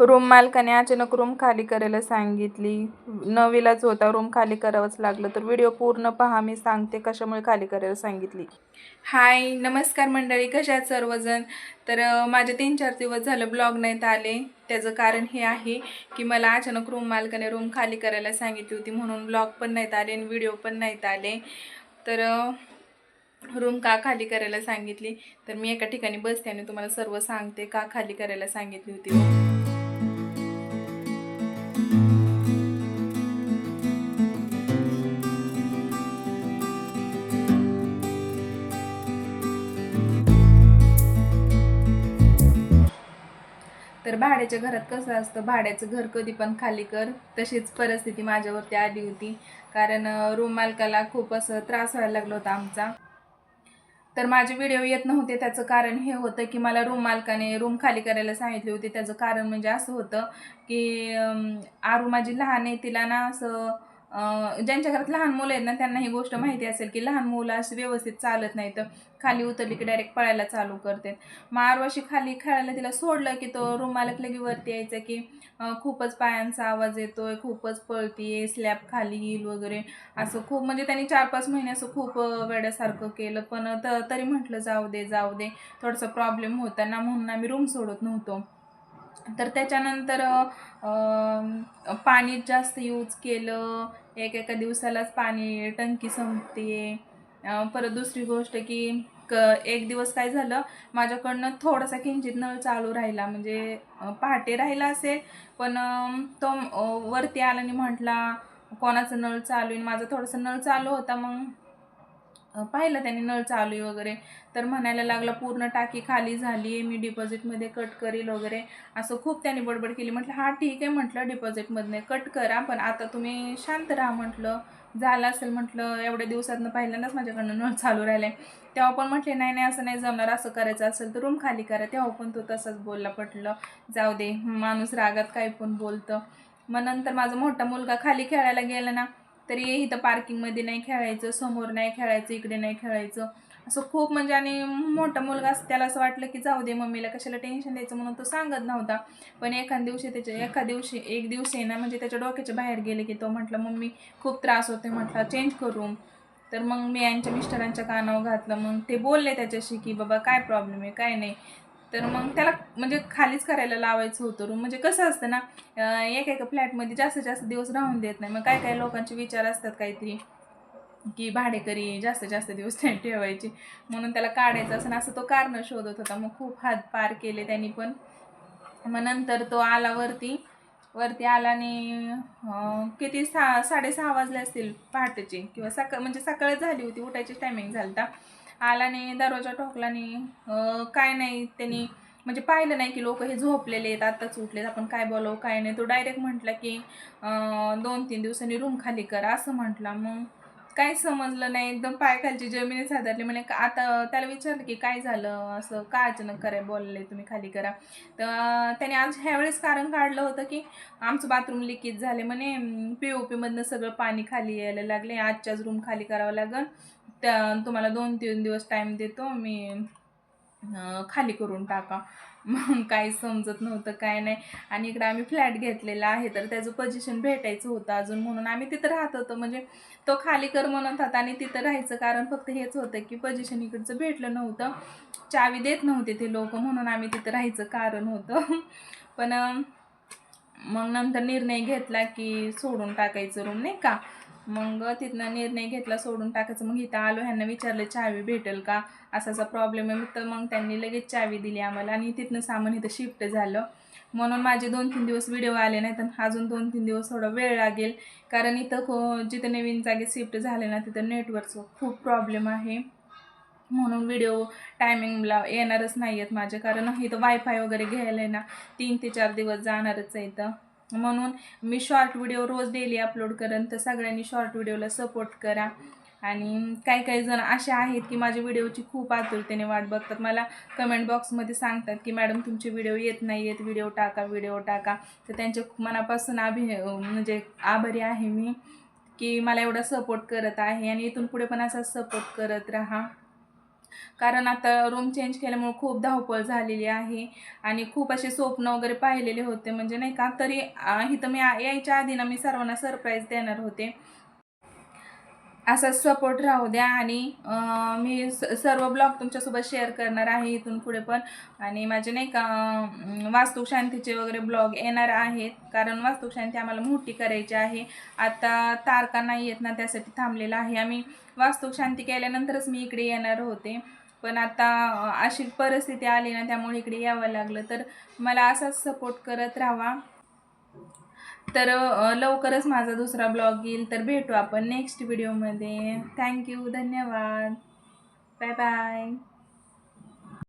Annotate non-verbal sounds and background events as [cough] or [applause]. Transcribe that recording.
Room मालकाने अचानक room खाली करायला सांगितली. नवीलाच होता रूम खाली करावंच लागलं. तर व्हिडिओ पूर्ण पहा मी सांगते कशामुळे खाली करायला सांगितली. हाय नमस्कार मंडळी कशा आहेत सर्वजण? तर माझे तीन चार दिवस झालं ब्लॉग नाहीत आले. त्याचं कारण हे आहे की मला अचानक रूम मालकाने रूम खाली करायला सांगितली होती म्हणून ब्लॉग पण नाहीत आले आणि व्हिडिओ पण नाहीत आले. तर रूम का खाली करायला सांगितली? तर मी एका ठिकाणी बसते आणि तुम्हाला सर्व सांगते का खाली करायला सांगितली होती तर भाड्याच्या घरात कसं असतं भाड्याचं घर कधी पण खाली कर तशीच परिस्थिती माझ्यावरती आली होती. कारण रूम मालकाला खूप असं त्रास व्हायला लागला होता आमचा. तर माझे व्हिडिओ येत नव्हते. त्याचं कारण हे होतं की मला रूम मालकाने रूम खाली करायला सांगितली होती. त्याचं कारण म्हणजे असं होतं की आरू माझी लहान आहे. तिला ना असं ज्यांच्या घरात लहान मुलं आहेत ना त्यांना ही गोष्ट माहिती असेल की लहान मुलं अशी व्यवस्थित चालत नाही तर खाली उतरली की डायरेक्ट पळायला चालू करते. मग आरू खाली खेळायला तिला सोडलं की तो रूम मालक लगे वरती यायचा की खूपच पायांचा आवाज येतोय खूपच पळतीये स्लॅब खाली येईल वगैरे. असं खूप म्हणजे त्यांनी चार पाच महिने असं खूप वेड्यासारखं केलं. पण तरी म्हटलं जाऊ दे जाऊ दे. थोडासा प्रॉब्लेम होता ना म्हणून आम्ही रूम सोडत नव्हतो. तर त्याच्यानंतर पाणी जास्त यूज केलं. एक एका दिवसालाच पाणी टंकी संपते. परत दुसरी गोष्ट की क एक दिवस काय झालं माझ्याकडनं थोडासा किंचित नळ चालू राहिला. म्हणजे पहाटे राहिला असेल पण तो वरती आला आणि म्हटला कोणाचं नळ चालू आहे? माझा थोडासा नळ चालू होता मग पाहिलं त्याने नळ चालू आहे वगैरे. तर म्हणायला लागला पूर्ण टाकी खाली झाली आहे मी डिपॉझिटमध्ये कट करील वगैरे. असं खूप त्याने बडबड केली. म्हटलं हां ठीक आहे म्हटलं डिपॉझिटमधनं. कट करा पण आता तुम्ही शांत राहा म्हटलं. झालं असेल म्हटलं. एवढ्या दिवसातनं पहिल्यांदाच माझ्याकडनं नळ चालू राहिले तेव्हा पण म्हटले नाही नाही असं नाही जमणार. असं करायचं असेल तर रूम खाली करा. तेव्हा पण तो तसंच बोलला पटलं. जाऊ दे माणूस रागात काही पण बोलतं. मग नंतर माझा मोठा मुलगा खाली खेळायला गेला ना तरी इथं पार्किंगमध्ये नाही खेळायचं समोर नाही खेळायचं इकडे नाही खेळायचं. असं खूप म्हणजे आणि मोठा मुलगा असं त्याला असं वाटलं की जाऊ दे मम्मीला कशाला टेन्शन द्यायचं म्हणून तो सांगत नव्हता. पण एखाद दिवशी त्याच्या एका दिवशी एक दिवशी ना म्हणजे त्याच्या डोक्याच्या बाहेर गेले की तो म्हटलं मम्मी खूप त्रास होते म्हटलं चेंज करू. तर मग मी यांच्या मिस्टरांच्या कानावर घातलं. मग ते बोलले त्याच्याशी की बाबा काय प्रॉब्लेम आहे? काय नाही? तर मग त्याला म्हणजे खालीच करायला लावायचं होतं रूम म्हणजे कसं असतं ना एक एका फ्लॅटमध्ये जास्तीत जास्त दिवस राहून देत नाही. मग काय काय लोकांचे विचार असतात काहीतरी की भाडेकरी जास्तीत जास्त दिवस [laughs] नाही ठेवायची. म्हणून त्याला काढायचं असं असं तो कारणं शोधत होता. मग खूप हात पार केले त्यांनी पण. मग नंतर तो आला वरती. वरती आला आणि किती सहा साडेसहा वाजले असतील पहाटेचे. किंवा सकाळ म्हणजे सकाळ झाली होती. उठायची टायमिंग झालता. आला नाही दरवाजा ठोकला नाही काय नाही त्यांनी म्हणजे पाहिलं नाही की लोक हे झोपलेले आहेत आत्ताच उठलेत आपण काय बोलावं काय नाही. तो डायरेक्ट म्हटला की दोन तीन दिवसांनी रूम खाली करा असं म्हटला. मग काही समजलं नाही एकदम पायखालची जमिनीच हादरली म्हणे का- आता त्याला विचारलं की काय झालं? असं का अचानक कराय बोलले तुम्ही खाली करा? तर त्याने आज ह्यावेळेस कारण काढलं होतं की आमचं बाथरूम लिकेज झाले. म्हणे पी ओ पीमधनं सगळं पाणी खाली यायला लागले. आजच्याच रूम खाली करावं लागेल त्या तुम्हाला दोन तीन दिवस टाईम देतो मी खाली करून टाका. मग काही समजत नव्हतं काय नाही. आणि इकडं आम्ही फ्लॅट घेतलेला आहे तर त्याचं पोझिशन भेटायचं होतं अजून म्हणून. आम्ही तिथं राहत होतो म्हणजे तो खाली कर म्हणत होता आणि तिथं राहायचं कारण फक्त हेच होतं की पोझिशन इकडचं भेटलं नव्हतं. चावी देत नव्हते ते लोक म्हणून आम्ही तिथं राहायचं कारण होतं. पण मग नंतर निर्णय घेतला की सोडून टाकायचं रूम नाही का? मग तिथनं निर्णय घेतला सोडून टाकायचं. मग इथं आलो ह्यांना विचारलं चावी भेटेल का? असा असा प्रॉब्लेम आहे. तर मग त्यांनी लगेच चावी दिली आम्हाला आणि तिथनं सामान इथं शिफ्ट झालं. म्हणून माझे दोन तीन दिवस व्हिडिओ आले नाही तर अजून दोन तीन दिवस थोडा वेळ लागेल. कारण इथं खो जिथं नवीन जागेत शिफ्ट झाले ना तिथं नेटवर्कचं खूप प्रॉब्लेम आहे. म्हणून व्हिडिओ टायमिंगला येणारच नाही आहेत माझे. कारण इथं वायफाय वगैरे घ्यायला आहे ना तीन ते चार दिवस जाणारच आहे इथं. म्हणून मी शॉर्ट व्हिडिओ रोज डेली अपलोड करेन. तर सगळ्यांनी शॉर्ट व्हिडिओला सपोर्ट करा. आणि काही काही जण असे आहेत की माझ्या व्हिडिओची खूप आतुरतेने वाट बघतात. मला कमेंट बॉक्समध्ये सांगतात की मॅडम तुमचे व्हिडिओ येत नाही आहेत व्हिडिओ टाका व्हिडिओ टाका. तर त्यांच्या मनापासून अभि म्हणजे आभारी आहे मी की मला एवढा सपोर्ट करत आहे. आणि इथून पुढे पण असा सपोर्ट करत राहा. कारण आता रूम चेंज केल्यामुळे खूप धावपळ झालेली आहे आणि खूप असे स्वप्न वगैरे पाहिलेले होते. म्हणजे नाही का तरी इथं मी यायच्या आधी ना मी सर्वांना सरप्राईज देणार होते. असाच सपोर्ट राहू द्या आणि मी स- सर्व ब्लॉग तुमच्यासोबत शेअर करणार आहे इथून पुढे पण. आणि माझे नाही का वास्तुशांतीचे वगैरे ब्लॉग येणार आहेत. कारण वास्तुशांती आम्हाला मोठी करायची आहे. आता तारका नाही येत ना त्यासाठी थांबलेला आहे. आम्ही वास्तुशांती केल्यानंतरच मी इकडे येणार होते. पण आता अशी परिस्थिती आली ना त्यामुळे इकडे यावं लागलं. तर मला असाच सपोर्ट करत राहावा तर लवकरच माझा दुसरा ब्लॉग येईल तर भेटू आपण नेक्स्ट व्हिडिओमध्ये थँक्यू धन्यवाद. Bye bye